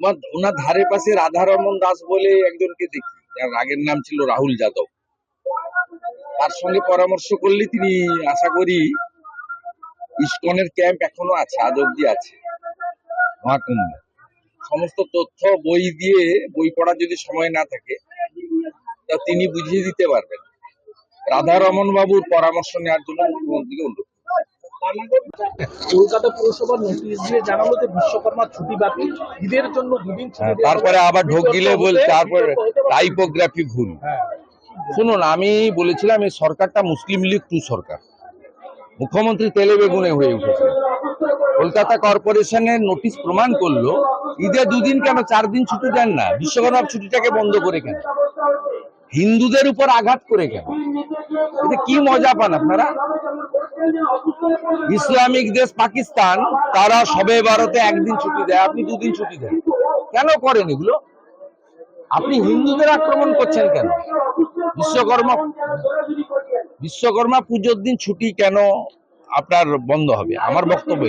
তোমার ওনার ধারে পাশে রাধারমন দাস বলে একজনকে দেখি, যার আগের নাম ছিল রাহুল যাদব। তার সঙ্গে পরামর্শ করলে তিনি আশা করি ইস্কনের ক্যাম্প এখনও আছে, আজ অব্দি আছে। মহাকুম্ভে। সমস্ত তথ্য, বই দিয়ে, বই পড়ার যদি সময় না থাকে, তা তিনি বুঝিয়ে দিতে পারবেন। রাধারমন বাবুর পরামর্শ নেওয়ার জন্য মুখ্যমন্ত্রীকে অনুরোধ। কলকাতা পুরসভার নোটিশ দিয়ে জানালো যে বিশ্বকর্মা ছুটি বাকি ঈদের জন্য দুদিন হ্যাঁ, তারপরে আবার ঢোক গিলে বল তারপরে। টাইপোগ্রাফি ভুল। হ্যাঁ। শুনুন আমি বলেছিলাম এই সরকারটা মুসলিম লীগ টু সরকার। মুখ্যমন্ত্রী তেলে বেগুনে হয়ে উঠেছে। কলকাতা কর্পোরেশনের নোটিশ প্রমাণ করল ঈদে দুদিন কেন? চার দিন ছুটি দেন না। বিশ্বকর্মা ছুটিটাকে বন্ধ করে কেন? হিন্দুদের উপর আঘাত করে এতে কি মজা পান আপনারা? ইসলামিক দেশ পাকিস্তান, তারা সবে ভারতে একদিন ছুটি দেয়, আপনি দুদিন ছুটি দেন। কেন করেন এগুলো? আপনি হিন্দুদের আক্রমণ করছেন কেন? বিশ্বকর্মা বিশ্বকর্মা পুজোর দিন ছুটি কেন আপনার বন্ধ হবে? আমার বক্তব্য